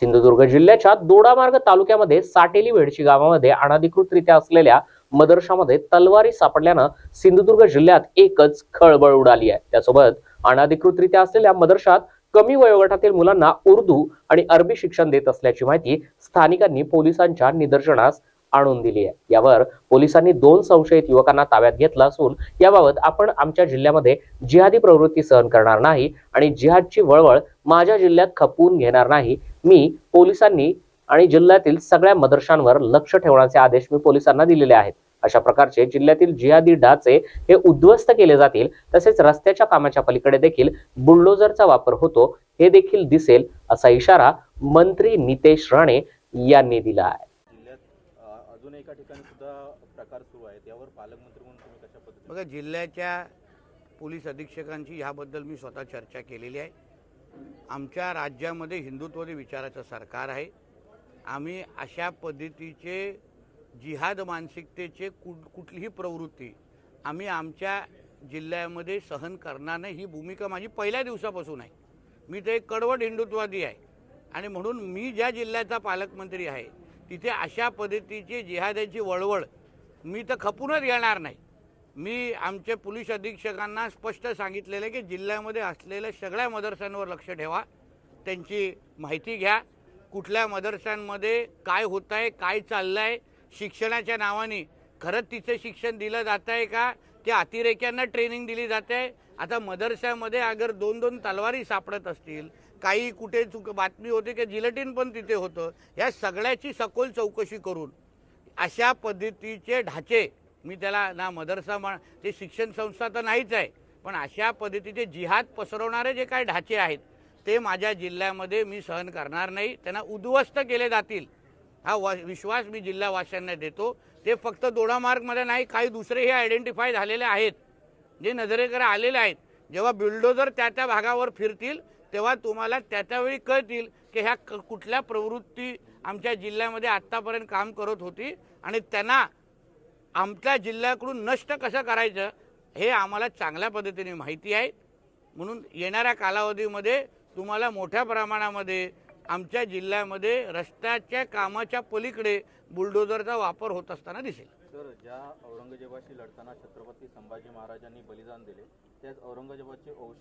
सिंधुदुर्ग जिल्ह्याच्या दोडामार्ग तालुक्यामध्ये साटेली वेडशी गावामध्ये अनधिकृतरित्या असलेल्या मदरशामध्ये तलवारी सापडल्यानं सिंधुदुर्ग जिल्ह्यात एकच खळबळ उडाली आहे. त्यासोबत अनधिकृतरित्या असलेल्या मदरशात कमी वयोगटातील मुलांना उर्दू आणि अरबी शिक्षण देत असल्याची माहिती स्थानिकांनी पोलिसांच्या निदर्शनास आणून दिली आहे. यावर पोलिसांनी दोन संशयित युवकांना ताब्यात घेतलं असून याबाबत आपण आमच्या जिल्ह्यामध्ये जिहादी प्रवृत्ती सहन करणार नाही आणि जिहादची वळवळ माझ्या जिल्ह्यात खपवून घेणार नाही. मी पोलिसांनी आणि जिल्ह्यातील सगळ्या मदरशांवर लक्ष ठेवण्याचे आदेश मी पोलिसांना दिलेले आहेत. अशा प्रकारचे जिल्ह्यातील जिहादी डाचे हे उद्ध्वस्त केले जातील तसेच रस्त्याच्या कामाच्या पलीकडे देखील बुलडोझरचा वापर होतो हे देखील दिसेल असा इशारा मंत्री नितेश राणे यांनी दिला आहे. एका ठिकाणी सुद्धा प्रकार सुरू आहेत? यावर पालकमंत्री म्हणून तुम्ही कशा पद्धतीने बघा जिल्ह्याच्या पोलीस अधीक्षकांची ह्याबद्दल मी स्वतः चर्चा केलेली आहे. आमच्या राज्यामध्ये हिंदुत्ववादी विचाराचं सरकार आहे. आम्ही अशा पद्धतीचे जिहाद मानसिकतेचे कुठ कुठलीही प्रवृत्ती आम्ही आमच्या जिल्ह्यामध्ये सहन करणार नाही. ही भूमिका माझी पहिल्या दिवसापासून आहे. मी तर एक कडवट हिंदुत्ववादी आहे. आणि म्हणून मी ज्या जिल्ह्याचा पालकमंत्री आहे तिथे अशा पद्धतीची जिहाद्याची वळवळ मी तर खपूनच येणार नाही. मी आमच्या पोलीस अधीक्षकांना स्पष्ट सांगितलेलं आहे की जिल्ह्यामध्ये असलेल्या सगळ्या मदरशांवर लक्ष ठेवा. त्यांची माहिती घ्या. कुठल्या मदरशांमध्ये काय होत आहे काय चाललं आहे शिक्षणाच्या नावाने. खरंच तिथे शिक्षण दिलं जात आहे का? त्या अतिरेक्यांना ट्रेनिंग दिली जाते आहे आता मदरशामध्ये अगर दोन दोन तलवारी सापडत असतील काही कुठे चुक बातमी होती की जिलेटिन पण तिथे होतं या सगळ्याची सखोल चौकशी करून अशा पद्धतीचे ढाचे मी त्याला ना मदरसा म्हण ते शिक्षण संस्था तर नाहीच आहे पण अशा पद्धतीचे जिहाद पसरवणारे जे काही ढाचे आहेत ते माझ्या जिल्ह्यामध्ये मी सहन करणार नाही त्यांना उद्ध्वस्त केले जातील. हा वा विश्वास मी जिल्हावासियांना देतो ते फक्त दोडामार्गमध्ये नाही काही दुसरेही आयडेंटिफाय झालेले आहेत. जे नजरेकडे आलेले आहेत जेव्हा बिल्डोजर त्या त्या भागावर फिरतील तेव्हा तुम्हाला त्या त्यावेळी कळतील की ह्या क- कुठल्या प्रवृत्ती आमच्या जिल्ह्यामध्ये आत्तापर्यंत काम करत होती आणि त्यांना आमच्या जिल्ह्याकडून नष्ट कसं करायचं हे आम्हाला चांगल्या पद्धतीने माहिती आहे. म्हणून येणाऱ्या कालावधीमध्ये तुम्हाला मोठ्या प्रमाणामध्ये आमच्या जिल्ह्यामध्ये रस्त्याच्या कामाच्या पलीकडे बुलडोझरचा वापर होत असताना दिसेल. तर ज्या औरंगजेबाशी लढताना छत्रपती संभाजी महाराजांनी बलिदान दिले त्याच औरंगजेबाचे औषध